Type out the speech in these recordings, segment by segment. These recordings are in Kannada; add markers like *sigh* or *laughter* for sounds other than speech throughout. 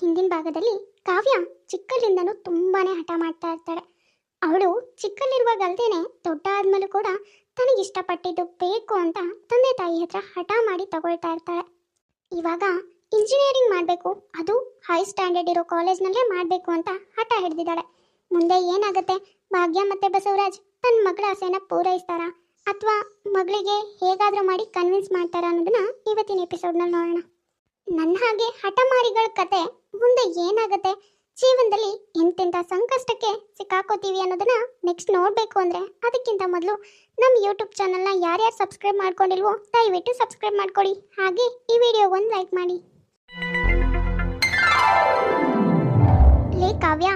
ಹಿಂದಿನ ಭಾಗದಲ್ಲಿ ಕಾವ್ಯ ಚಿಕ್ಕಲ್ಲಿಂದನೂ ತುಂಬಾನೇ ಹಠ ಮಾಡ್ತಾ ಇರ್ತಾಳೆ. ಅವಳು ಚಿಕ್ಕಲ್ಲಿರುವಾಗ ಅಲ್ದೇನೆ ದೊಡ್ಡ ಆದ್ಮೇಲೂ ಕೂಡ ತನಗೆ ಇಷ್ಟಪಟ್ಟಿದ್ದು ಬೇಕು ಅಂತ ತಂದೆ ತಾಯಿ ಹತ್ರ ಹಠ ಮಾಡಿ ತಗೊಳ್ತಾ ಇರ್ತಾಳೆ. ಇವಾಗ ಇಂಜಿನಿಯರಿಂಗ್ ಮಾಡಬೇಕು, ಅದು ಹೈ ಸ್ಟ್ಯಾಂಡರ್ಡ್ ಇರೋ ಕಾಲೇಜ್ನಲ್ಲೇ ಮಾಡಬೇಕು ಅಂತ ಹಠ ಹಿಡಿದಿದ್ದಾಳೆ. ಮುಂದೆ ಏನಾಗುತ್ತೆ? ಭಾಗ್ಯ ಮತ್ತೆ ಬಸವರಾಜ್ ತನ್ನ ಮಗಳ ಆಸೆನ ಪೂರೈಸ್ತಾರಾ? ಅಥವಾ ಮಗಳಿಗೆ ಹೇಗಾದರೂ ಮಾಡಿ ಕನ್ವಿನ್ಸ್ ಮಾಡ್ತಾರ ಅನ್ನೋದನ್ನ ಇವತ್ತಿನ ಎಪಿಸೋಡ್ನಲ್ಲಿ ನೋಡೋಣ. ನನ್ನ ಹಾಗೆ ಹಠಮಾರಿಗಳ ಕತೆ ಮುಂದೆ ಏನಾಗುತ್ತೆ? ಜೀವನದಲ್ಲಿ ಎಂತೆಂಥ ಸಂಕಷ್ಟಕ್ಕೆ ಸಿಕ್ಕಾಕೋತೀವಿ ಅನ್ನೋದನ್ನ ನೆಕ್ಸ್ಟ್ ನೋಡಬೇಕು ಅಂದರೆ ಅದಕ್ಕಿಂತ ಮೊದಲು ನಮ್ಮ ಯೂಟ್ಯೂಬ್ ಚಾನಲ್ನ ಯಾರ್ಯಾರು ಸಬ್ಸ್ಕ್ರೈಬ್ ಮಾಡ್ಕೊಂಡಿಲ್ವೋ ದಯವಿಟ್ಟು ಸಬ್ಸ್ಕ್ರೈಬ್ ಮಾಡ್ಕೊಳ್ಳಿ. ಹಾಗೆ ಈ ವಿಡಿಯೋ ಒಂದು ಲೈಕ್ ಮಾಡಿ. ಲೇ ಕಾವ್ಯ,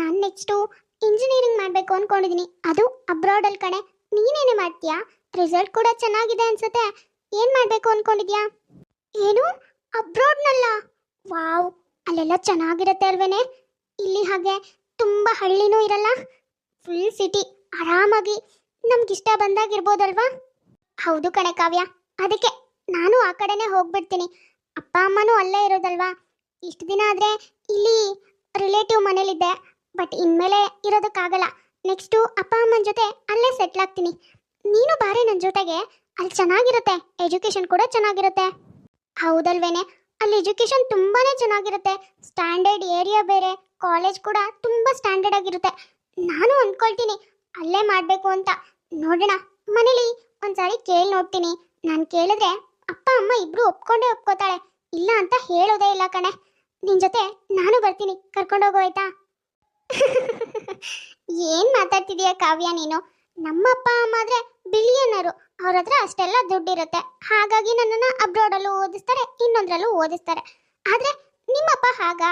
ನಾನು ನೆಕ್ಸ್ಟು ಇಂಜಿನಿಯರಿಂಗ್ ಮಾಡಬೇಕು ಅನ್ಕೊಂಡಿದ್ದೀನಿ ಅದು ಅಬ್ರಾಡಲ್ ಕಡೆ ನೀನೇನೇ ಮಾಡ್ತೀಯಾ? ರಿಸಲ್ಟ್ ಕೂಡ ಚೆನ್ನಾಗಿದೆ ಅನ್ಸುತ್ತೆ. ಏನು ಮಾಡಬೇಕು ಅನ್ಕೊಂಡಿದ್ಯಾ? ಏನು? ಅಬ್ರಾಡ್ನಲ್ಲ? ವಾವ್, ಅಲ್ಲೆಲ್ಲ ಚೆನ್ನಾಗಿರುತ್ತೆ ಅಲ್ವೇನೆ? ಇಲ್ಲಿ ಹಾಗೆ ತುಂಬ ಹಳ್ಳಿನೂ ಇರಲ್ಲ? ಫುಲ್ ಸಿಟಿ, ಆರಾಮಾಗಿ. ನಮ್ಗಿಷ್ಟ ಬಂದಾಗಿರ್ಬೋದಲ್ವಾ? ಹೌದು ಕಣೆ ಕಾವ್ಯ. ಅದಕ್ಕೆ ನಾನು ಆ ಕಡೆನೇ ಹೋಗ್ಬಿಡ್ತೀನಿ. ಅಪ್ಪ, ಅಮ್ಮನೂ ಅಲ್ಲೇ ಇರೋದಲ್ವಾ? ಇಷ್ಟು ದಿನ ಆದರೆ ಇಲ್ಲಿ ರಿಲೇಟಿವ್ ಮನೇಲಿದ್ದೆ. ಬಟ್ ಇನ್ಮೇಲೆ ಇರೋದಕ್ಕಾಗಲ್ಲ. ನೆಕ್ಸ್ಟು ಅಪ್ಪ, ಅಮ್ಮನ ಜೊತೆ ಅಲ್ಲೇ ಸೆಟ್ಲ್ ಆಗ್ತೀನಿ. ನೀನು ಬಾರೆ ನನ್ನ ಜೊತೆಗೆ. ಅಲ್ಲಿ ಚೆನ್ನಾಗಿರುತ್ತೆ. ಎಜುಕೇಶನ್ ಕೂಡ ಚೆನ್ನಾಗಿರುತ್ತೆ. ಹೌದಲ್ವೇನೆ? ಅಲ್ಲಿ ಎಜುಕೇಶನ್ ತುಂಬಾನೇ ಚೆನ್ನಾಗಿರುತ್ತೆ. ಸ್ಟ್ಯಾಂಡರ್ಡ್ ಏರಿಯಾ ಬೇರೆ ಕಾಲೇಜ್ ಕೂಡ ತುಂಬ ಸ್ಟ್ಯಾಂಡರ್ಡ್ ಆಗಿರುತ್ತೆ. ನಾನು ಅಂದ್ಕೊಳ್ತೀನಿ, ಅಲ್ಲೇ ಮಾಡಬೇಕು ಅಂತ. ನೋಡೋಣ, ಮನೇಲಿ ಒಂದ್ಸಾರಿ ಕೇಳಿ ನೋಡ್ತೀನಿ. ನಾನು ಕೇಳಿದ್ರೆ ಅಪ್ಪ, ಅಮ್ಮ ಇಬ್ರು ಒಪ್ಕೊಂಡೇ ಒಪ್ಕೋತಾಳೆ. ಇಲ್ಲ ಅಂತ ಹೇಳೋದೇ ಇಲ್ಲ ಕಣೆ. ನಿನ್ ಜೊತೆ ನಾನು ಬರ್ತೀನಿ. ಕರ್ಕೊಂಡೋಗು ಆಯ್ತಾ? *laughs* ಏನ್ ಮಾತಾಡ್ತಿದೀಯ ಕಾವ್ಯ ನೀನು? ನಮ್ಮ ಅಪ್ಪ ಅಮ್ಮ ಆದ್ರೆ ಬಿಲಿಯನರು ಅವ್ರ ಹತ್ರ ಅಷ್ಟೆಲ್ಲ ದುಡ್ಡಿರುತ್ತೆ. ಹಾಗಾಗಿ ನನ್ನನ್ನು ಅಬ್ರಾಡಲ್ಲೂ ಓದಿಸ್ತಾರೆ, ಇನ್ನೊಂದ್ರಲ್ಲೂ ಓದಿಸ್ತಾರೆ. ಆದ್ರೆ ನಿಮ್ಮಪ್ಪ ಹಾಗ?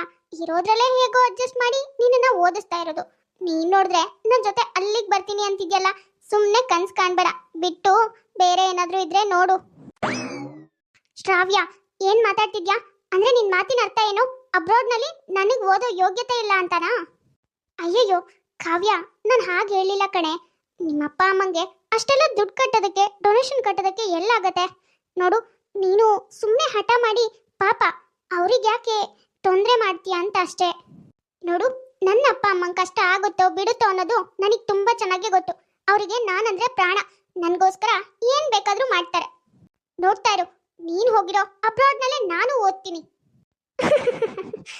ಇರೋದ್ರಲ್ಲೇ ಹೇಗೋ ಅಡ್ಜಸ್ಟ್ ಮಾಡಿ ನಿನ್ನನ್ನು ಓದಿಸ್ತಾ ಇರೋದು. ನೀನು ನೋಡಿದ್ರೆ ನನ್ನ ಜೊತೆ ಅಲ್ಲಿಗೆ ಬರ್ತೀನಿ ಅಂತಿದ್ಯಲ್ಲ? ಸುಮ್ಮನೆ ಕನ್ಸ್ ಕಾಣ್ಬೇಡ. ಬಿಟ್ಟು ಬೇರೆ ಏನಾದರೂ ಇದ್ರೆ ನೋಡು. ಶ್ರಾವ್ಯ, ಏನು ಮಾತಾಡ್ತಿದ್ಯಾ? ಅಂದ್ರೆ ನಿನ್ನ ಮಾತಿನ ಅರ್ಥ ಏನು? ಅಬ್ರಾಡ್ನಲ್ಲಿ ನನಗ್ ಓದೋ ಯೋಗ್ಯತೆ ಇಲ್ಲ ಅಂತಾನಾ? ಅಯ್ಯಯ್ಯೋ, ಕಾವ್ಯ, ನಾನು ಹಾಗೆ ಹೇಳಿಲ್ಲ ಕಣೆ. ನಿಮ್ಮಪ್ಪ ಅಮ್ಮಂಗೆ ಅಷ್ಟೆಲ್ಲ ದುಡ್ಡು ಕಟ್ಟೋದಕ್ಕೆ ಡೊನೇಷನ್ ಕಟ್ಟೋದಕ್ಕೆ ಎಲ್ಲಾಗತ್ತೆ. ನೋಡು, ನೀನು ಸುಮ್ಮನೆ ಹಠ ಮಾಡಿ, ಪಾಪ, ಅವ್ರಿಗೆ ಯಾಕೆ ತೊಂದರೆ ಮಾಡ್ತೀಯ ಅಂತ ಅಷ್ಟೇ. ನೋಡು, ನನ್ನ ಅಪ್ಪ ಅಮ್ಮಂಗೆ ಕಷ್ಟ ಆಗುತ್ತೋ ಬಿಡುತ್ತೋ ಅನ್ನೋದು ನನಗೆ ತುಂಬಾ ಚೆನ್ನಾಗಿ ಗೊತ್ತು. ಅವರಿಗೆ ನಾನಂದ್ರೆ ಪ್ರಾಣ. ನನಗೋಸ್ಕರ ಏನ್ ಬೇಕಾದರೂ ಮಾಡ್ತಾರೆ. ನೋಡ್ತಾ ಇರು, ನೀನು ಹೋಗಿರೋ ಅಬ್ರಾಡ್ನಲ್ಲೇ ನಾನು ಓದ್ತೀನಿ. *laughs*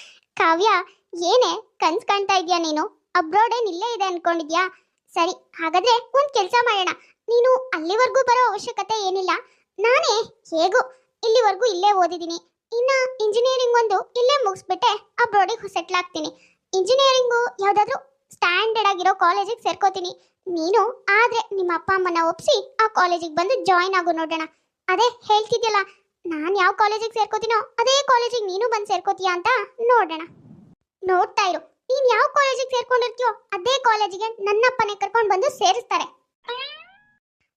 ಕಾವ್ಯ, ಏನೇ ಕನ್ಸ್ ಕಾಣ್ತಾ ಇದೀಯಾ ನೀನು? ಅಬ್ರಾಡ್ ಏನ್ ಇಲ್ಲೇ ಇದೆ ಅನ್ಕೊಂಡಿದ್ಯಾ? ಸರಿ, ಹಾಗಾದ್ರೆ ಒಂದ್ ಕೆಲಸ ಮಾಡೋಣ. ನೀನು ಅಲ್ಲಿವರೆಗೂ ಬರೋ ಅವಶ್ಯಕತೆ ಏನಿಲ್ಲ. ನಾನೇ ಹೇಗೂ ಇಲ್ಲಿವರೆಗೂ ಇಲ್ಲೇ ಓದಿದ್ದೀನಿ. ಇನ್ನ ಇಂಜಿನಿಯರಿಂಗ್ ಒಂದು ಇಲ್ಲೇ ಮುಗಿಸ್ಬಿಟ್ಟೆ ಅಬ್ರಾಡಿಗೆ ಸೆಟ್ಲ್ ಆಗ್ತೀನಿ. ಇಂಜಿನಿಯರಿಂಗು ಯಾವ್ದಾದ್ರು ಸ್ಟ್ಯಾಂಡರ್ಡ್ ಆಗಿರೋ ಕಾಲೇಜಿಗೆ ಸೇರ್ಕೋತೀನಿ. ನೀನು ಆದ್ರೆ ನಿಮ್ಮ ಅಪ್ಪ, ಅಮ್ಮನ ಒಪ್ಸಿ ಆ ಕಾಲೇಜಿಗೆ ಬಂದು ಜಾಯಿನ್ ಆಗು ನೋಡೋಣ. ಅದೇ ಹೇಳ್ತಿದ್ಯಲ್ಲ, ನಾನು ಯಾವ ಕಾಲೇಜಿಗೆ ಸೇರ್ಕೋತೀನೋ ಅದೇ ಕಾಲೇಜಿಗೆ ನೀನು ಬಂದು ಸೇರ್ಕೋತೀಯ ಅಂತ ನೋಡೋಣ. ನೋಡ್ತಾ ಇರು. ನೀನ್ ಯಾವ ಕಾಲೇಜಿಗೆ ಸೇರ್ಕೊಂಡಿರ್ತೀಯೋ ಅದೇ ಕಾಲೇಜಿಗೆ ನನ್ನಪ್ಪನೇ ಕರ್ಕೊಂಡು ಬಂದು ಸೇರಿಸ್ತಾರೆ.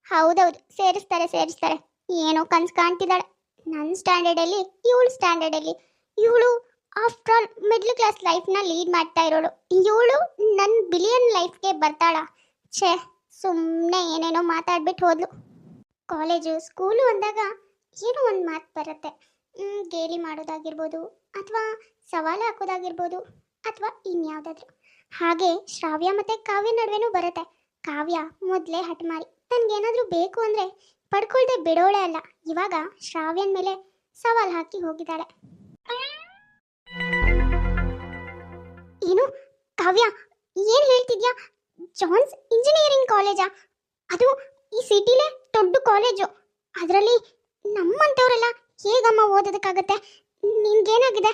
ಹೌದೌದು, ಸೇರಿಸ್ತಾರೆ ಸೇರಿಸ್ತಾರೆ. ಏನೋ ಕನ್ಸ್ ಕಾಣ್ತಿದ್ದಾಳೆ. ನನ್ನ ಸ್ಟ್ಯಾಂಡರ್ಡಲ್ಲಿ ಇವಳು ಸ್ಟ್ಯಾಂಡರ್ಡಲ್ಲಿ ಇವಳು ಆಫ್ಟರ್ ಆಲ್ ಮಿಡ್ಲ್ ಕ್ಲಾಸ್ ಲೈಫ್ನ ಲೀಡ್ ಮಾಡ್ತಾ ಇರೋಳು. ಇವಳು ನನ್ನ ಬಿಲಿಯನ್ ಲೈಫ್ಗೆ ಬರ್ತಾಳ. ಛೇ ಸುಮ್ಮನೆ ಏನೇನೋ ಮಾತಾಡ್ಬಿಟ್ಟು ಹೋದ್ಲು. ಕಾಲೇಜು ಸ್ಕೂಲು ಅಂದಾಗ ಏನೋ ಒಂದು ಮಾತು ಬರುತ್ತೆ. ಗೇಲಿ ಮಾಡೋದಾಗಿರ್ಬೋದು ಅಥವಾ ಸವಾಲು ಹಾಕೋದಾಗಿರ್ಬೋದು. ಅಥವಾ ಇನ್ಯಾವುದಾದ್ರು. ಹಾಗೆ ಶ್ರಾವ್ಯ ಮತ್ತೆ ಕಾವ್ಯ ನಡುವೆನೂ ಬರುತ್ತೆ. ಕಾವ್ಯ ಮೊದಲೇ ಹಠಮಾರಿ ತನ್ಗೇನಾದ್ರೂ ಬೇಕು ಅಂದ್ರೆ ಪಡ್ಕೊಳ್ದೆ ಬಿಡೋಳೆ ಅಲ್ಲ. ಇವಾಗ ಶ್ರಾವ್ಯನ ಮೇಲೆ ಸವಾಲ್ ಹಾಕಿ ಹೋಗಿದ್ದಾಳೆ. ಏನು? ಕಾವ್ಯ, ಏನ್ ಹೇಳ್ತಿದ್ಯಾ? ಜಾನ್ಸ್ ಇಂಜಿನಿಯರಿಂಗ್ ಕಾಲೇಜಾ? ಅದು ಈ ಸಿಟಿಲೇ ದೊಡ್ಡ ಕಾಲೇಜು. ಅದರಲ್ಲಿ ನಮ್ಮಂಥವರೆಲ್ಲ ಹೇಗಮ್ಮ ಓದೋದಕ್ಕಾಗತ್ತೆ? ನಿನ್ಗೇನಾಗಿದೆ?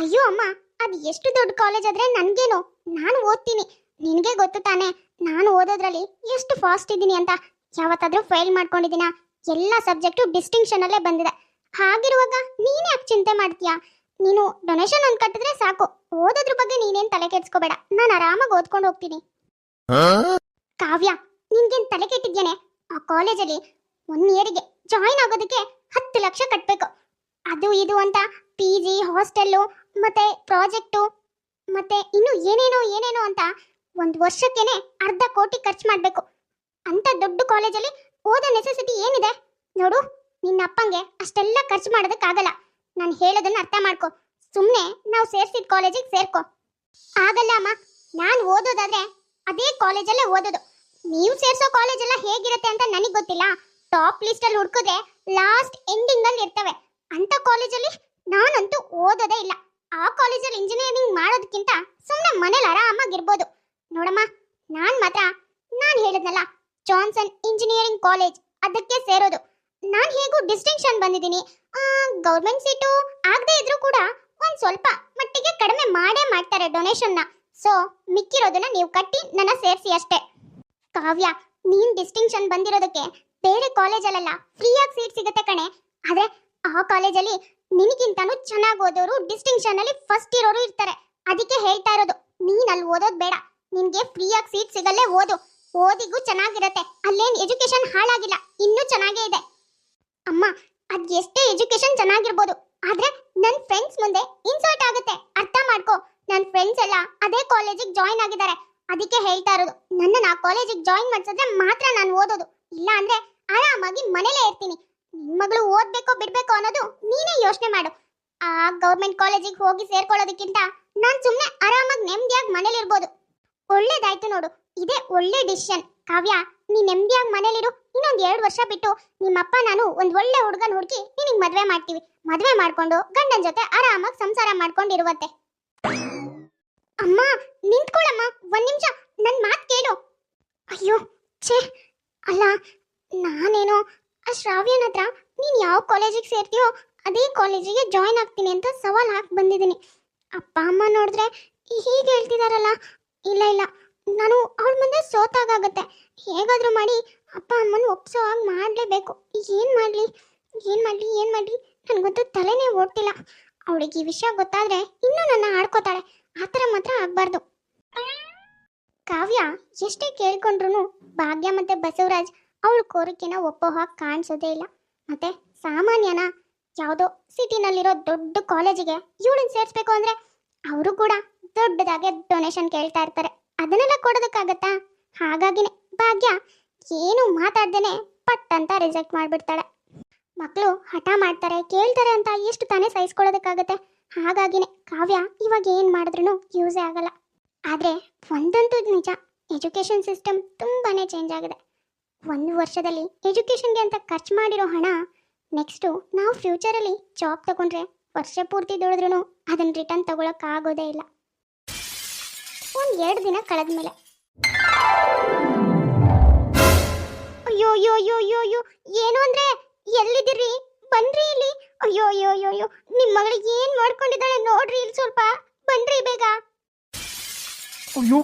ಅಯ್ಯೋ ಅಮ್ಮ ಅದು ಎಷ್ಟು ದೊಡ್ಡ ಕಾಲೇಜ್ ಆದ್ರೆ ನನ್ಗೇನು? ನಾನು ಓದ್ತೀನಿ. ನಿನಗೆ ಗೊತ್ತು ತಾನೆ, ನಾನು ಓದೋದ್ರಲ್ಲಿ ಎಷ್ಟು ಫಾಸ್ಟ್ ಇದ್ದೀನಿ ಅಂತ. ಯಾವತ್ತಾದ್ರೂ ಫೇಲ್ ಮಾಡ್ಕೊಂಡಿದ್ದೀನ? ಎಲ್ಲ ಸಬ್ಜೆಕ್ಟು ಡಿಸ್ಟಿಂಕ್ಷನ್ ಅಲ್ಲೇ ಬಂದಿದೆ. ಹಾಗಿರುವಾಗ ನೀನ್ ಯಾಕೆ ಚಿಂತೆ ಮಾಡ್ತೀಯಾ? ನೀನು ಡೊನೇಷನ್ ಒಂದು ಕಟ್ಟಿದ್ರೆ ಸಾಕು. ಓದೋದ್ರ ಬಗ್ಗೆ ನೀನೇನ್ ತಲೆ ಕೆಡ್ಸ್ಕೋಬೇಡ. ನಾನು ಆರಾಮಾಗಿ ಓದ್ಕೊಂಡು ಹೋಗ್ತೀನಿ. ಕಾವ್ಯ, ನಿನ್ಗೇನ್ ತಲೆ ಕೆಟ್ಟಿದ್ಯಾನೆ? ಆ ಕಾಲೇಜಲ್ಲಿ ಒನ್ ಇಯರಿಗೆ ಜಾಯಿನ್ ಆಗೋದಕ್ಕೆ ಹತ್ತು ಲಕ್ಷ ಕಟ್ಟಬೇಕು ಅದು ಇದು ಅಂತ ಪಿ ಜಿ ಹಾಸ್ಟೆಲ್ಲು ಮತ್ತೆ ಪ್ರಾಜೆಕ್ಟು, ಮತ್ತೆ ಇನ್ನು ಏನೇನೋ ಏನೇನೋ ಅಂತ ಒಂದು ವರ್ಷಕ್ಕೇನೆ ಅರ್ಧ ಕೋಟಿ ಖರ್ಚು ಮಾಡಬೇಕು. ಅಂತ ದೊಡ್ಡ ಕಾಲೇಜಲ್ಲಿ ಓದೋ ನೆಸೆಸಿಟಿ ಏನಿದೆ? ನೋಡು, ನಿನ್ನ ಅಪ್ಪಂಗೆ ಅಷ್ಟೆಲ್ಲ ಖರ್ಚು ಮಾಡೋದಕ್ಕಾಗಲ್ಲ. ನಾನು ಹೇಳೋದನ್ನ ಅರ್ಥ ಮಾಡ್ಕೊ. ಸುಮ್ಮನೆ ನಾವು ಸೇರ್ಸಿದ ಕಾಲೇಜಿಗೆ ಸೇರ್ಕೊ. ಆಗಲ್ಲ ಅಮ್ಮ, ನಾನು ಓದೋದಾದ್ರೆ ಅದೇ ಕಾಲೇಜಲ್ಲೇ ಓದೋದು. ನೀವು ಸೇರ್ಸೋ ಕಾಲೇಜೆಲ್ಲ ಹೇಗಿರುತ್ತೆ ಅಂತ ನನಗೆ ಗೊತ್ತಿಲ್ಲ. ಟಾಪ್ ಲಿಸ್ಟಲ್ಲಿ ಹುಡ್ಕಿದ್ರೆ ಲಾಸ್ಟ್ ಎಂಡಿಂಗಲ್ಲಿ ಇರ್ತವೆ. ಅಂತ ಕಾಲೇಜಲ್ಲಿ ನಾನಂತೂ ಓದೋದೇ ಇಲ್ಲ. ಆ ಕಾಲೇಜಲ್ಲಿ ಇಂಜಿನಿಯರಿಂಗ್ ಮಾಡೋದಕ್ಕಿಂತ ಸುಮ್ಮನೆ ಮನೇಲಿ ಆರಾಮಾಗಿರ್ಬೋದು. ನೋಡಮ್ಮ, ನಾನ್ ಮಾತ್ರ, ನಾನ್ ಹೇಳಿದ್ನಲ್ಲ ಜಾನ್ಸನ್ ಇಂಜಿನಿಯರಿಂಗ್ ಕಾಲೇಜ್ ಅದಕ್ಕೆ ಸೇರೋದು. ನಾನ್ ಹೇಗೂ ಡಿಸ್ಟಿಂಕ್ಷನ್ ಬಂದಿದ್ದೀನಿ. ಗೌರ್ಮೆಂಟ್ ಸೀಟು ಆಗದೆ ಇದ್ರೂ ಕೂಡ ಒಂದ್ ಸ್ವಲ್ಪ ಮಟ್ಟಿಗೆ ಕಡಿಮೆ ಮಾಡೇ ಮಾಡ್ತಾರೆ ಡೊನೇಷನ್ನ ಸೊ ಮಿಕ್ಕಿರೋದನ್ನ ನೀವು ಕಟ್ಟಿ ನನ್ನ ಸೇರಿಸಿ ಅಷ್ಟೇ. ಕಾವ್ಯ, ನೀನ್ ಡಿಸ್ಟಿಂಕ್ಷನ್ ಬಂದಿರೋದಕ್ಕೆ ಬೇರೆ ಕಾಲೇಜಲ್ಲೆಲ್ಲ ಫ್ರೀಯಾಗಿ ಸೀಟ್ ಸಿಗುತ್ತೆ ಕಣೆ. ಆದ್ರೆ ಆ ಕಾಲೇಜಲ್ಲಿ ನಿನಗಿಂತಾನು ಚೆನ್ನಾಗಿ ಓದೋರು ಡಿಸ್ಟಿಂಕ್ಷನ್ ಅಲ್ಲಿ ಫಸ್ಟ್ ಇರೋರು ಇರ್ತಾರೆ. ಅದಕ್ಕೆ ಹೇಳ್ತಾ ಇರೋದು, ನೀನ್ ಅಲ್ಲಿ ಓದೋದ್ ಬೇಡ. ನಿನ್ಗೆ ಫ್ರೀಯಾಗಿ ಸೀಟ್ ಸಿಗಲ್ಲೇ ಓದು. ಓದಿಗೂ ಚೆನ್ನಾಗಿರತ್ತೆ. ಅಲ್ಲೇನ್ ಎಜುಕೇಶನ್ ಹಾಳಾಗಿಲ್ಲ. ಇನ್ನೂ ಚೆನ್ನಾಗೇ ಇದೆ. ಅಮ್ಮ, ಅದ್ ಎಷ್ಟೇ ಎಜುಕೇಶನ್ ಚೆನ್ನಾಗಿರ್ಬೋದು. ಆದ್ರೆ ನನ್ ಫ್ರೆಂಡ್ಸ್ ಮುಂದೆ ಇನ್ಸಲ್ಟ್ ಆಗುತ್ತೆ. ಅರ್ಥ ಮಾಡ್ಕೋ. ನನ್ ಫ್ರೆಂಡ್ಸ್ ಎಲ್ಲ ಅದೇ ಕಾಲೇಜಿಗೆ ಜಾಯಿನ್ ಆಗಿದ್ದಾರೆ. ಅದಕ್ಕೆ ಹೇಳ್ತಾ ಇರೋದು ನನ್ನ ನಾ ಕಾಲೇಜಿಗೆ ಜಾಯಿನ್ ಮಾಡ್ಸಿದ್ರೆ ಮಾತ್ರ ನಾನು ಓದೋದು. ಇಲ್ಲ ಅಂದ್ರೆ ಆರಾಮಾಗಿ ಮನೇಲೇ ಇರ್ತೀನಿ. ಮಗಳು ಓದ್ಬೇಕೋ ಬಿಡ್ಬೇಕೋ ಅನ್ನೋದು ನೀನೇ ಯೋಚನೆ ಮಾಡು. ಆ ಗೌರ್ಮೆಂಟ್ ಕಾಲೇಜಿಗೆ ಹೋಗಿ ಸೇರ್ಕೊಳ್ಳೋದಕ್ಕಿಂತ ನಾನ್ ಸುಮ್ನೆ ಆರಾಮಾಗಿ ನೆಮ್ಮದಿಯಾಗಿ ಮನೇಲಿರ್ಬೋದು. ಒಳ್ಳೇದಾಯ್ತು ನೋಡು. ಇದೇ ಒಳ್ಳೆ ಡಿಸಿಷನ್ ಕಾವ್ಯ, ನೀ ನೆಮ್ಮದಿಯಾಗಿ ಮನೇಲಿರು. ಇನ್ನೊಂದ್ ಎರಡು ವರ್ಷ ಬಿಟ್ಟು ನಿಮ್ಮಪ್ಪ, ನಾನು ಒಂದ್ ಒಳ್ಳೆ ಹುಡುಗನ ಹುಡುಕಿ ನಿನಗ್ ಮದ್ವೆ ಮಾಡ್ತೀವಿ. ಮದ್ವೆ ಮಾಡ್ಕೊಂಡು ಗಂಡನ ಜೊತೆ ಆರಾಮಾಗಿ ಸಂಸಾರ ಮಾಡ್ಕೊಂಡಿರುವಂತೆ. ಅಮ್ಮ ನಿಂತ್ಕೊಳ್ಳಮ್ಮ ಒಂದ್ ನಿಮಿಷ. ನನ್ ಮಾತ್ ಕೇಳು. ಅಯ್ಯೋ, ಛೇ. ಅಲ್ಲ, ನಾನೇನೋ ಆ ಶ್ರಾವ್ಯನ ಹತ್ರ ನೀನ್ ಯಾವ ಕಾಲೇಜಿಗೆ ಸೇರ್ತೀಯೋ ಅದೇ ಕಾಲೇಜಿಗೆ ಜಾಯಿನ್ ಆಗ್ತೀನಿ ಅಂತ ಸವಾಲ್ ಹಾಕಿ ಬಂದಿದ್ದೀನಿ. ಅಪ್ಪ, ಅಮ್ಮ ನೋಡಿದ್ರೆ ಹೀಗೆ ಹೇಳ್ತಿದಾರಲ್ಲ? ಇಲ್ಲ ಇಲ್ಲ. ನಾನು ಅವಳ ಮುಂದೆ ಸೋತಾಗತ್ತೆ ಹೇಗಾದ್ರೂ ಮಾಡಿ ಅಪ್ಪ, ಅಮ್ಮನ ಒಪ್ಸೋ ಹಾಗೆ ಮಾಡಲೇಬೇಕು. ಏನು ಮಾಡಲಿ? ಏನು ಮಾಡಲಿ? ಏನು ಮಾಡಲಿ? ನನಗಂತೂ ತಲೆನೇ ಓಡ್ತಿಲ್ಲ. ಅವಳಿಗೆ ಈ ವಿಷಯ ಗೊತ್ತಾದ್ರೆ ಇನ್ನೂ ನನ್ನ ಆಡ್ಕೋತಾಳೆ. ಆ ಥರ ಮಾತ್ರ ಆಗಬಾರ್ದು. ಕಾವ್ಯ ಎಷ್ಟೇ ಕೇಳ್ಕೊಂಡ್ರು ಭಾಗ್ಯ ಮತ್ತೆ ಬಸವರಾಜ್ ಅವಳ ಕೋರಿಕೆನ ಒಪ್ಪೋ ಹಾಗೆ ಕಾಣಿಸೋದೇ ಇಲ್ಲ. ಮತ್ತೆ ಸಾಮಾನ್ಯನ ಯಾವುದೋ ಸಿಟಿನಲ್ಲಿರೋ ದೊಡ್ಡ ಕಾಲೇಜಿಗೆ ಇವಳನ್ನ ಸೇರಿಸ್ಬೇಕು ಅಂದರೆ ಅವರು ಕೂಡ ದೊಡ್ಡದಾಗೆ ಡೊನೇಷನ್ ಕೇಳ್ತಾ ಇರ್ತಾರೆ. ಅದನ್ನೆಲ್ಲ ಕೊಡೋದಕ್ಕಾಗತ್ತಾ? ಹಾಗಾಗಿನೇ ಭಾಗ್ಯ ಏನು ಮಾತಾಡ್ದೇನೆ ಪಟ್ ಅಂತ ರಿಜೆಕ್ಟ್ ಮಾಡಿಬಿಡ್ತಾಳೆ. ಮಕ್ಕಳು ಹಠ ಮಾಡ್ತಾರೆ, ಕೇಳ್ತಾರೆ ಅಂತ ಎಷ್ಟು ತಾನೇ ಸಹಿಸ್ಕೊಳ್ಳೋದಕ್ಕಾಗತ್ತೆ? ಹಾಗಾಗಿನೇ ಕಾವ್ಯ ಇವಾಗ ಏನು ಮಾಡಿದ್ರು ಯೂಸೇ ಆಗಲ್ಲ. ಆದರೆ ಒಂದಂತೂ ನಿಜ, ಎಜುಕೇಷನ್ ಸಿಸ್ಟಮ್ ತುಂಬಾ ಚೇಂಜ್ ಆಗಿದೆ. ಒಂದು ವರ್ಷದಲ್ಲಿ ಎಜುಕೇಷನ್ಗೆ ಅಂತ ಖರ್ಚು ಮಾಡಿರೋ ಹಣ ನೆಕ್ಸ್ಟು ನಾವು ಫ್ಯೂಚರಲ್ಲಿ ಜಾಬ್ ತಗೊಂಡ್ರೆ ವರ್ಷ ಪೂರ್ತಿ ದುಡಿದ್ರೂ ಅದನ್ನು ರಿಟರ್ನ್ ತಗೊಳಕ್ಕಾಗೋದೇ ಇಲ್ಲ. ಒಂದು ಎರಡು ದಿನ ಕಳೆದ ಮೇಲೆ ಅಯ್ಯೋ ಅಯ್ಯೋ ಅಯ್ಯೋ ಅಯ್ಯೋ ಅಯ್ಯೋ ಏನು ಅಂದ್ರೆ ಎಲ್ಲಿದ್ದೀರಿ? ಬನ್ರಿ ಇಲ್ಲಿ. ಅಯ್ಯೋ ಅಯ್ಯೋ ಅಯ್ಯೋ ಅಯ್ಯೋ ನಿಮ್ಮ ಮಗಳಿಗೆ ಏನು ಮಾಡ್ಕೊಂಡಿದ್ದಾಳೆ ನೋಡ್ರಿ ಇಲ್ಲಿ ಸ್ವಲ್ಪ. ಬನ್ರಿ ಬೇಗ. ಅಯ್ಯೋ,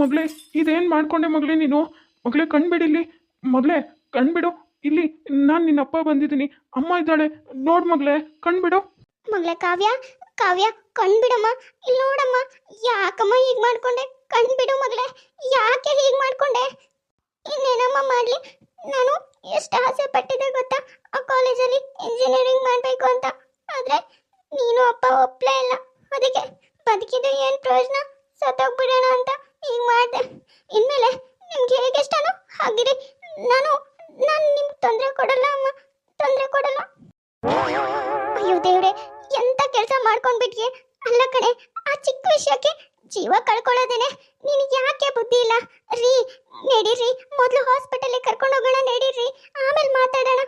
ಮಗಳೇ, ಇದೇನು ಮಾಡ್ಕೊಂಡೆ ಮಗಳೇ ನೀನು? ಮಗಳೇ ಕಣ್ಬಿಡಿ ಇಲ್ಲಿ ಮಗಳೇ, ಕಣ್ಬಿಡು. ಇಲ್ಲಿ ನಾನು ನಿನ್ನ ಅಪ್ಪ ಬಂದಿದ್ದೀನಿ. ಅಮ್ಮ ಇದ್ದಾಳೆ. ನೋಡ್ ಮಗಳೇ, ಕಣ್ಬಿಡು. ಮಗಳೇ ಕಾವ್ಯ ಕಾವ್ಯ, ಕಣ್ಬಿಡಮ್ಮ. ಇಲ್ಲಿ ನೋಡಮ್ಮ, ಯಾಕಮ್ಮ ಹೀಗ್ ಮಾಡ್ಕೊಂಡೆ? ಕಣ್ಬಿಡು ಮಗಳೇ, ಯಾಕೆ ಹೀಗ್ ಮಾಡ್ಕೊಂಡೆ? ಇನ್ನೇನಮ್ಮ ಮಾಡ್ಲಿ? ನಾನು ಎಷ್ಟು ಆಸೆ ಪಟ್ಟಿದ್ದೆ ಗೊತ್ತಾ? ಆ ಕಾಲೇಜಲ್ಲಿ ಇಂಜಿನಿಯರಿಂಗ್ ಮಾಡಬೇಕು ಅಂತ. ಆದ್ರೆ ನೀನು ಅಪ್ಪ ಒಪ್ಲೇ ಇಲ್ಲ. ಅದಕ್ಕೆ ಬದುಕಿದ್ದು ಏನು ಪ್ರಯೋಜನ? ಸತ್ತೋಗ್ಬಿಡೋಣ ಅಂತ ಹೀಗ್ ಮಾಡಿದೆ. ಇನ್ಮೇಲೆ ನಿಮ್ಗೆ ಹೇಗೆ ಇಷ್ಟನೋ ಹಾಗಿರಿ. ನಾನು ನಾನು ನಿಮ್ಗೆ ತೊಂದರೆ ಕೊಡಲ್ಲ ಅಮ್ಮ. ತೊಂದರೆ ಕೊಡಲ್ಲ. ಅಯ್ಯೋ ದೇವ್ರೆ, ಎಂತ ಕೆಲಸ ಮಾಡ್ಕೊಂಡ್ಬಿಟ್ಗೆ ಅಲ್ಲ ಕಣೆ, ಆ ಚಿಕ್ಕ ವಿಷಯಕ್ಕೆ ಜೀವ ಕಳ್ಕೊಳ್ಳೋದೇನೆ? ನಿನಗೆ ಯಾಕೆ ಬುದ್ಧಿ ಇಲ್ಲ? ರೀ, ನಡೀರಿ. ಮೊದಲು ಹಾಸ್ಪಿಟಲ್ಗೆ ಕರ್ಕೊಂಡು ಹೋಗೋಣ, ನಡೀರಿ. ಆಮೇಲೆ ಮಾತಾಡೋಣ.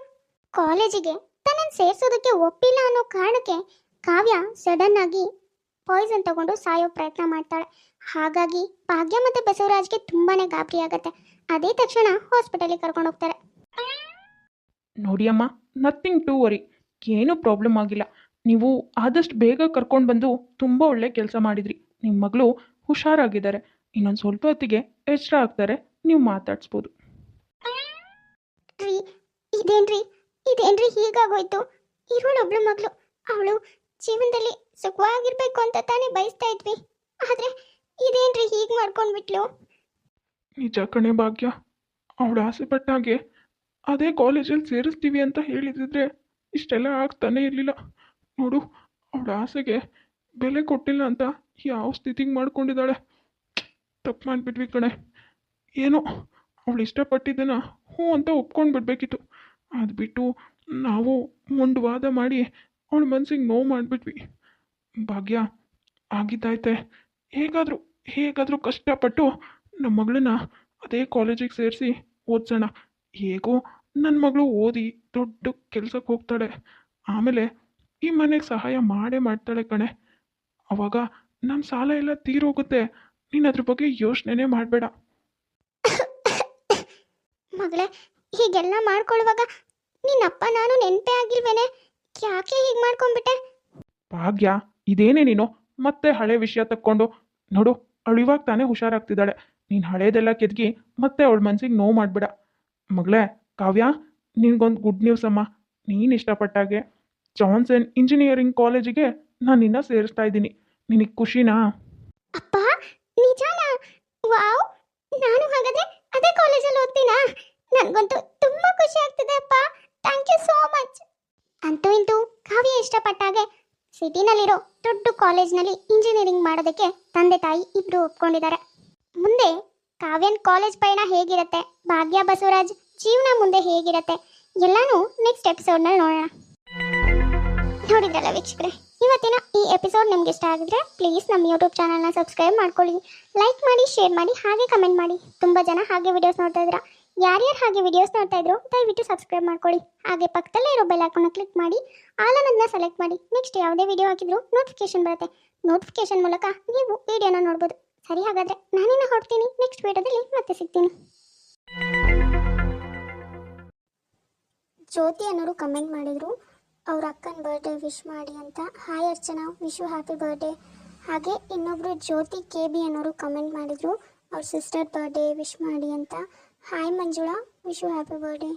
ಕಾಲೇಜಿಗೆ ತನ್ನನ್ನು ಸೇರ್ಸೋದಕ್ಕೆ ಒಪ್ಪಿಲ್ಲ ಅನ್ನೋ ಕಾರಣಕ್ಕೆ ಕಾವ್ಯ ಸಡನ್ ಆಗಿ ಪಾಯ್ಸನ್ ತಗೊಂಡು ಸಾಯೋ ಪ್ರಯತ್ನ ಮಾಡ್ತಾಳೆ. ಹಾಗಾಗಿ ಭಾಗ್ಯ ಮತ್ತು ಬಸವರಾಜ್ಗೆ ತುಂಬಾನೇ ಗಾಬರಿ ಆಗತ್ತೆ ಅದೇ ತಕ್ಷಣ ಹಾಸ್ಪಿಟಲ್ಗೆ ಕರ್ಕೊಂಡು ಹೋಗ್ತಾರೆ. ನೋಡಿ ಅಮ್ಮ ನಥಿಂಗ್ ಟು ವರಿ ಏನೂ ಪ್ರಾಬ್ಲಮ್ ಆಗಿಲ್ಲ. ನೀವು ಆದಷ್ಟು ಬೇಗ ಕರ್ಕೊಂಡು ಬಂದು ತುಂಬ ಒಳ್ಳೆ ಕೆಲಸ ಮಾಡಿದ್ರಿ. ನಿಮ್ಮ ಮಗಳು ಹುಷಾರಾಗಿದ್ದಾರೆ. ಇನ್ನೊಂದು ಸ್ವಲ್ಪ ಹೊತ್ತಿಗೆ ಎಚ್ಚರ ಆಗ್ತಾರೆ. ನೀವು ಮಾತಾಡಿಸ್ಬೋದು. ರೀ ಇದೇನ್ರಿ? ಇದೇನ್ರಿ? ಹೀಗಾಗೋಯ್ತು. ಇರೋಳೊಬ್ಳು ಮಗಳು. ಅವಳು ಜೀವನದಲ್ಲಿ ಸುಖವಾಗಿರ್ಬೇಕು ಅಂತ ತಾನೇ ಬಯಸ್ತಾ ಇದ್ವಿ. ಆದ್ರೆ ಇದೇನ್ರಿ? ಹೀಗೆ ಮಾಡ್ಕೊಂಡ್ಬಿಟ್ಲು. ನಿಜ ಕಣೆ ಭಾಗ್ಯ. ಅವಳು ಆಸೆ ಪಟ್ಟಾಗೆ ಅದೇ ಕಾಲೇಜಲ್ಲಿ ಸೇರಿಸ್ತೀವಿ ಅಂತ ಹೇಳಿದಿದ್ರೆ ಇಷ್ಟೆಲ್ಲ ಆಗ್ತಾನೇ ಇರಲಿಲ್ಲ. ನೋಡು, ಅವಳ ಆಸೆಗೆ ಬೆಲೆ ಕೊಟ್ಟಿಲ್ಲ ಅಂತ ಯಾವ ಸ್ಥಿತಿಗೆ ಮಾಡ್ಕೊಂಡಿದ್ದಾಳೆ? ತಪ್ಪು ಮಾಡಿಬಿಟ್ವಿ ಕಣೆ. ಏನೋ, ಅವಳು ಇಷ್ಟಪಟ್ಟಿದ್ದನ್ನ ಹ್ಞೂ ಅಂತ ಒಪ್ಕೊಂಡು ಬಿಡಬೇಕಿತ್ತು ಅದು ಬಿಟ್ಟು ನಾವು ಒಂದು ವಾದ ಮಾಡಿ ಅವಳ ಮನ್ಸಿಗೆ ನೋವು ಮಾಡಿಬಿಟ್ವಿ. ಭಾಗ್ಯ, ಆಗಿದ್ದಾಯ್ತೆ. ಹೇಗಾದರೂ ಹೇಗಾದರೂ ಕಷ್ಟಪಟ್ಟು ನಮ್ಮ ಮಗಳನ್ನ ಅದೇ ಕಾಲೇಜಿಗೆ ಸೇರಿಸಿ ಓದಿಸೋಣ. ಹೇಗೋ ನನ್ನ ಮಗಳು ಓದಿ ದೊಡ್ಡ ಕೆಲ್ಸಕ್ಕೆ ಹೋಗ್ತಾಳೆ. ಆಮೇಲೆ ಈ ಮನೆಗೆ ಸಹಾಯ ಮಾಡೇ ಮಾಡ್ತಾಳೆ ಕಣೆ. ಅವಾಗ ನಮ್ಮ ಸಾಲ ಎಲ್ಲ ತೀರೋಗುತ್ತೆ. ನೀನು ಅದ್ರ ಬಗ್ಗೆ ಯೋಚನೆನೇ ಮಾಡಬೇಡ. ಮಗಳೇ ಹೀಗೆಲ್ಲ ಮಾಡ್ಕೊಳ್ಳುವಾಗ ನಿನ್ನಪ್ಪ ನಾನು ನೆನಪೇ ಆಗಿಲ್ವೇನೆ? ಯಾಕೆ ಹೀಗೆ ಮಾಡ್ಕೊಂಡ್ಬಿಟ್ಟೆ? ಭಾಗ್ಯ ಇದೇನೇ ನೀನು ಮತ್ತೆ ಹಳೆ ವಿಷಯ ತಕ್ಕೊಂಡು. ನೋಡು ಅವಳು ಇವಾಗ ತಾನೇ ಹುಷಾರಾಗ್ತಿದ್ದಾಳೆ. ನೀನು ಹಳೇದೆಲ್ಲ ಕೆದಗಿ ಮತ್ತೆ ಅವಳ ಮನ್ಸಿಗೆ ನೋವು ಮಾಡಿಬಿಡ. ಮಗಳೇ, ಕಾವ್ಯ, ನಿನಗೊಂದು ಗುಡ್ ನ್ಯೂಸ್ ಅಮ್ಮ. ನೀನು ಇಷ್ಟಪಟ್ಟಾಗೆ ಜಾನ್ಸನ್ ಇಂಜಿನಿಯರಿಂಗ್ ಕಾಲೇಜಿಗೆ ನಾನು ನಿನ್ನ ಸೇರಿಸ್ತಾ ಇದ್ದೀನಿ. ನಿನಗೆ ಖುಷಿನಾ? ಅಪ್ಪ, ನಿಜಾನಾ? ವಾವ್! ನಾನು ಹಾಗಾದ್ರೆ ಅದೇ ಕಾಲೇಜಲ್ಲಿ ಓದ್ತೀನಾ? ನನಗಂತೂ ತುಂಬಾ ಖುಷಿ ಆಗ್ತಿದೆ ಅಪ್ಪ. ಥ್ಯಾಂಕ್ ಯು ಸೋ ಮಚ್ ಅಂತೂ ಇಂತೂ ಕಾವ್ಯ ಇಷ್ಟಪಟ್ಟಾಗೆ ಸಿಟಿನಲ್ಲಿರೋ ದೊಡ್ಡ ಕಾಲೇಜ್ನಲ್ಲಿ ಇಂಜಿನಿಯರಿಂಗ್ ಮಾಡೋದಕ್ಕೆ ತಂದೆ ತಾಯಿ ಇಬ್ಬರು ಒಪ್ಕೊಂಡಿದ್ದಾರೆ. ಮುಂದೆ ಕಾವ್ಯನ್ ಕಾಲೇಜ್ ಪಯಣ ಹೇಗಿರುತ್ತೆ, ಭಾಗ್ಯ ಬಸವರಾಜ್ ಜೀವನ ಮುಂದೆ ಹೇಗಿರುತ್ತೆ, ಎಲ್ಲಾನು ನೆಕ್ಸ್ಟ್ ಎಪಿಸೋಡ್ನಲ್ಲಿ ನೋಡೋಣ. ನೋಡಿದ್ರಲ್ಲ ವೀಕ್ಷಕರೇ, ಇವತ್ತಿನ ಈ ಎಪಿಸೋಡ್ ನಿಮ್ಗೆ ಇಷ್ಟ ಆಗಿದ್ರೆ ಪ್ಲೀಸ್ ನಮ್ಮ ಯೂಟ್ಯೂಬ್ ಚಾನಲ್ನ ಸಬ್ಸ್ಕ್ರೈಬ್ ಮಾಡ್ಕೊಳ್ಳಿ. ಲೈಕ್ ಮಾಡಿ ಶೇರ್ ಮಾಡಿ, ಹಾಗೆ ಕಮೆಂಟ್ ಮಾಡಿ. ತುಂಬ ಜನ ಹಾಗೆ ವಿಡಿಯೋಸ್ ನೋಡ್ತಾ ಇದ್ದೀರಾ ಯಾರ್ಯಾರು ಹಾಗೆ ವಿಡಿಯೋಸ್ ನೋಡ್ತಾ ಇದ್ರು, ದಯವಿಟ್ಟು ಸಬ್ಸ್ಕ್ರೈಬ್ ಮಾಡ್ಕೊಳ್ಳಿ. ಹಾಗೆ ಪಕ್ಕದಲ್ಲೇ ಇರೋ ಬೆಲ್ ಐಕಾನ್ನ ಕ್ಲಿಕ್ ಮಾಡಿ ಆಲ್ ಸೆಲೆಕ್ಟ್ ಮಾಡಿ. ನೆಕ್ಸ್ಟ್ ಯಾವುದೇ ವಿಡಿಯೋ ಹಾಕಿದ್ರು ನೋಟಿಫಿಕೇಶನ್ ಬರುತ್ತೆ. ನೋಟಿಫಿಕೇಶನ್ ಮೂಲಕ ನೀವು ವಿಡಿಯೋನ ನೋಡ್ಬೋದು. ಸರಿ, ಹಾಗಾದರೆ ನಾನಿನ್ನ ಹೊರಡ್ತೀನಿ ನೆಕ್ಸ್ಟ್ ವಿಡಿಯೋದಲ್ಲಿ ಮತ್ತೆ ಸಿಗ್ತೀನಿ. ಜ್ಯೋತಿ ಅನ್ನೋರು ಕಮೆಂಟ್ ಮಾಡಿದರು. ಅವ್ರ ಅಕ್ಕನ ಬರ್ಡೇ ವಿಶ್ ಮಾಡಿ ಅಂತ. Hi Archana wish you happy birthday ಹಾಗೆ ಇನ್ನೊಬ್ಬರು ಜ್ಯೋತಿ ಕೆ ಬಿ ಅನ್ನೋರು ಕಮೆಂಟ್ ಮಾಡಿದರು. ಅವ್ರ ಸಿಸ್ಟರ್ ಬರ್ಡೇ ವಿಶ್ ಮಾಡಿ ಅಂತ. Hi Manjula wish you happy birthday